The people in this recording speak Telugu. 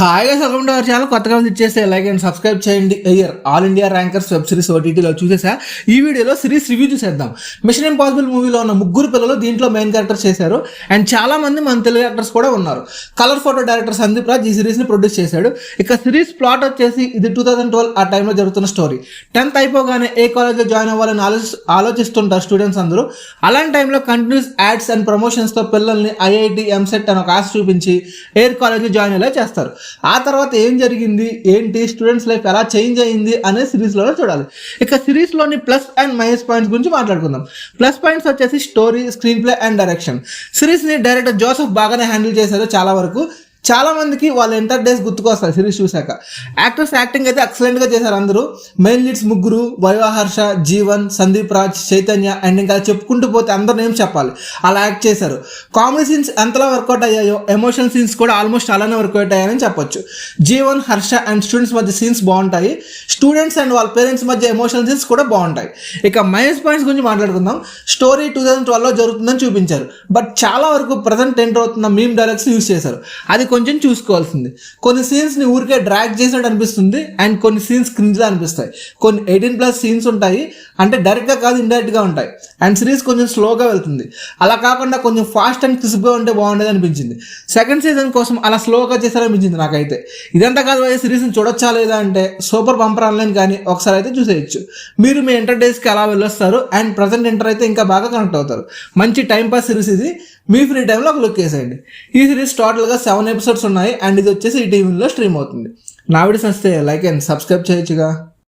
హాయిగా సగం టు అవర్ ఛానల్ కొత్తగా ఇచ్చేస్తే లైక్ అండ్ సబ్స్క్రైబ్ చేయండి. Year all India rankers web series ఓటీటీలో చూసేసా. ఈ వీడియోలో సిరీస్ రివ్యూ చూసేద్దాం. మిషన్ ఇంపాసిబుల్ మూవీలో ఉన్న ముగ్గురు పిల్లలు దీంట్లో మెయిన్ క్యారెక్టర్స్ చేశారు. అండ్ చాలా మంది మన తెలుగు యాక్టర్స్ కూడా ఉన్నారు. Colour photo director Sandeep Raj ఈ సిరీస్ని ప్రొడ్యూస్ చేశాడు. ఇక సిరీస్ ప్లాట్ వచ్చేసి ఇది టూ థౌసండ్ ట్వెల్వ్ ఆ టైంలో జరుగుతున్న స్టోరీ టెన్త్ అయిపోగానే ఏ కాలేజ్లో జాయిన్ అవ్వాలని ఆలోచి ఆలోచిస్తుంటారు స్టూడెంట్స్ అందరూ. అలాంటి టైంలో కంటిన్యూస్ యాడ్స్ అండ్ ప్రమోషన్స్తో పిల్లల్ని ఐఐటి ఎంసెట్ అని ఒక ఆశ చూపించి ఎయిర్ కాలేజ్లో జాయిన్ అయ్యేలా చేస్తారు. ఆ తర్వాత ఏం జరిగింది? ఏంటి? స్టూడెంట్స్ లైఫ్ ఎలా చేంజ్ అయింది? అనే సిరీస్లో చూడాలి. ఇక సిరీస్లోని ప్లస్ అండ్ మైనస్ పాయింట్స్ గురించి మాట్లాడుకుందాం. ప్లస్ పాయింట్స్ వచ్చేసి story screen play and direction సిరీస్ని డైరెక్టర్ జోసఫ్ బాగానే హ్యాండిల్ చేశారు చాలా వరకు. చాలా మందికి వాళ్ళ ఎంటర్ డేస్ గుర్తుకొస్తారు సిరీస్ చూశాక. యాక్టర్స్ యాక్టింగ్ అయితే ఎక్సలెంట్గా చేశారు అందరూ. మెయిన్ లీడ్స్ ముగ్గురు వైవాహర్ష జీవన్ సందీప్ రాజ్ చైతన్య అండ్ ఇంకా చెప్పుకుంటూ పోతే అందరు నేమ్ చెప్పాలి? అలా యాక్ట్ చేశారు. కామెడీ సీన్స్ ఎంతలా వర్కౌట్ అయ్యాయో ఎమోషనల్ సీన్స్ కూడా ఆల్మోస్ట్ అలానే వర్కౌట్ అయ్యాయని చెప్పొచ్చు. జీవన్ హర్ష అండ్ స్టూడెంట్స్ మధ్య సీన్స్ బాగుంటాయి. స్టూడెంట్స్ అండ్ వాళ్ళ పేరెంట్స్ మధ్య ఎమోషనల్ సీన్స్ కూడా బాగుంటాయి. ఇక మైనస్ పాయింట్స్ గురించి మాట్లాడుకుందాం. స్టోరీ టూ థౌసండ్ ట్వెల్వ్లో జరుగుతుందని చూపించారు. బట్ చాలా వరకు ప్రజెంట్ ఎంటర్ అవుతున్న మీమ్ డైలాగ్స్ యూస్ చేశారు. అది కొంచెం చూసుకోవాల్సింది. కొన్ని సీన్స్ని ఊరికే డ్రాగ్ చేసినట్టు అనిపిస్తుంది అండ్ కొన్ని సీన్స్ క్రింజ్లా అనిపిస్తాయి. కొన్ని ఎయిటీన్ ప్లస్ సీన్స్ ఉంటాయి. అంటే డైరెక్ట్గా కాదు ఇండైరెక్ట్గా ఉంటాయి. అండ్ సిరీస్ కొంచెం స్లోగా వెళ్తుంది. అలా కాకుండా కొంచెం ఫాస్ట్ అండ్ క్రిస్ప్గా ఉంటే బాగుండేది అనిపించింది. సెకండ్ సీజన్ కోసం అలా స్లోగా చేశారనిపించింది నాకైతే. ఇదంతా కాదు అయ్యే సిరీస్ని చూడొచ్చా లేదా అంటే సూపర్ బంపర్ ఆన్లైన్ కానీ ఒకసారి అయితే చూసేయచ్చు. మీరు మీ ఎంటర్ డేస్కి అలా వెళ్ళొస్తారు అండ్ ప్రజెంట్ ఎంటర్ అయితే ఇంకా బాగా కనెక్ట్ అవుతారు. మంచి టైం పాస్ సిరీస్ ఇది. మీ ఫ్రీ టైంలో ఒక లుక్ వేసేయండి. ఈ సిరీస్ టోటల్గా సెవెన్ ఎపిసోడ్స్ ఉన్నాయి అండ్ ఇది వచ్చేసి ఈ టీవీలో స్ట్రీమ్ అవుతుంది. నా వీడియోస్ వస్తే లైక్ అండ్ సబ్స్క్రైబ్ చేయొచ్చుగా.